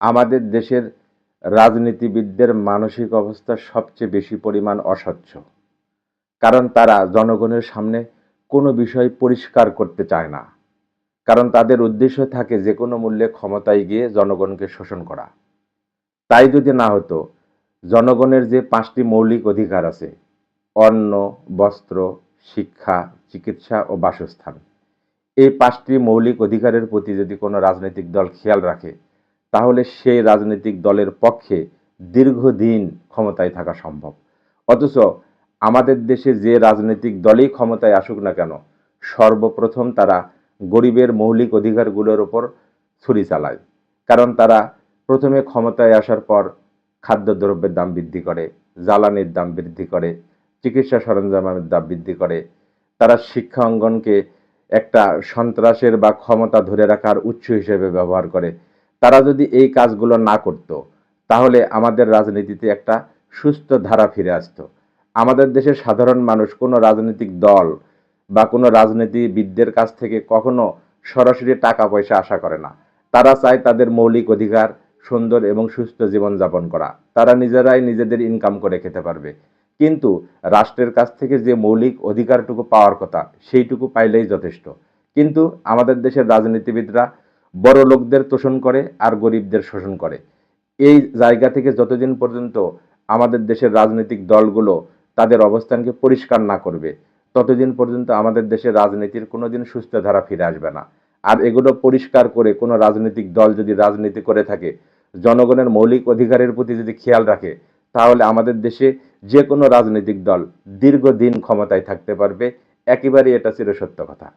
আমাদের দেশের রাজনীতিবিদদের মানসিক অবস্থা সবচেয়ে বেশি পরিমাণ অস্বচ্ছ কারণ তারা জনগণের সামনে কোনো বিষয় পরিষ্কার করতে চায় না। কারণ তাদের উদ্দেশ্য থাকে যে কোনো মূল্যে ক্ষমতায় গিয়ে জনগণকে শোষণ করা। তাই যদি না হতো, জনগণের যে পাঁচটি মৌলিক অধিকার আছে, অন্ন, বস্ত্র, শিক্ষা, চিকিৎসা ও বাসস্থান, এই পাঁচটি মৌলিক অধিকারের প্রতি যদি কোনো রাজনৈতিক দল খেয়াল রাখে তাহলে সেই রাজনৈতিক দলের পক্ষে দীর্ঘদিন ক্ষমতায় থাকা সম্ভব। অথচ আমাদের দেশে যে রাজনৈতিক দলই ক্ষমতায় আসুক না কেন, সর্বপ্রথম তারা গরিবের মৌলিক অধিকারগুলোর ওপর ছুরি চালায়। কারণ তারা প্রথমে ক্ষমতায় আসার পর খাদ্যদ্রব্যের দাম বৃদ্ধি করে, জ্বালানির দাম বৃদ্ধি করে, চিকিৎসা সরঞ্জামের দাম বৃদ্ধি করে। তারা শিক্ষা অঙ্গনকে একটা সন্ত্রাসের বা ক্ষমতা ধরে রাখার উৎস হিসেবে ব্যবহার করে। তারা যদি এই কাজগুলো না করত, তাহলে আমাদের রাজনীতিতে একটা সুস্থ ধারা ফিরে আসতো। আমাদের দেশের সাধারণ মানুষ, কোনো রাজনৈতিক দল বা কোনো রাজনীতিবিদদের কাছ থেকে কখনো সরাসরি টাকা পয়সা আশা করে না। তারা চায় তাদের মৌলিক অধিকার, সুন্দর এবং সুস্থ জীবনযাপন করা। তারা নিজেরাই নিজেদের ইনকাম করে খেতে পারবে। কিন্তু রাষ্ট্রের কাছ থেকে যে মৌলিক অধিকারটুকু পাওয়ার কথা, সেইটুকু পাইলেই যথেষ্ট। কিন্তু আমাদের দেশের রাজনীতিবিদরা বড় লোকদের তোষণ করে আর গরিবদের শোষণ করে। এই জায়গা থেকে যতদিন পর্যন্ত আমাদের দেশের রাজনৈতিক দলগুলো তাদের অবস্থানকে পরিষ্কার না করবে, ততদিন পর্যন্ত আমাদের দেশের রাজনীতির কোনোদিন সুস্থ ধারা ফিরে আসবে না। আর এগুলো পরিষ্কার করে কোনো রাজনৈতিক দল যদি রাজনীতি করে থাকে, জনগণের মৌলিক অধিকারের প্রতি যদি খেয়াল রাখে, তাহলে আমাদের দেশে যে কোনো রাজনৈতিক দল দীর্ঘদিন ক্ষমতায় থাকতে পারবে। একেবারেই এটা চিরসত্য কথা।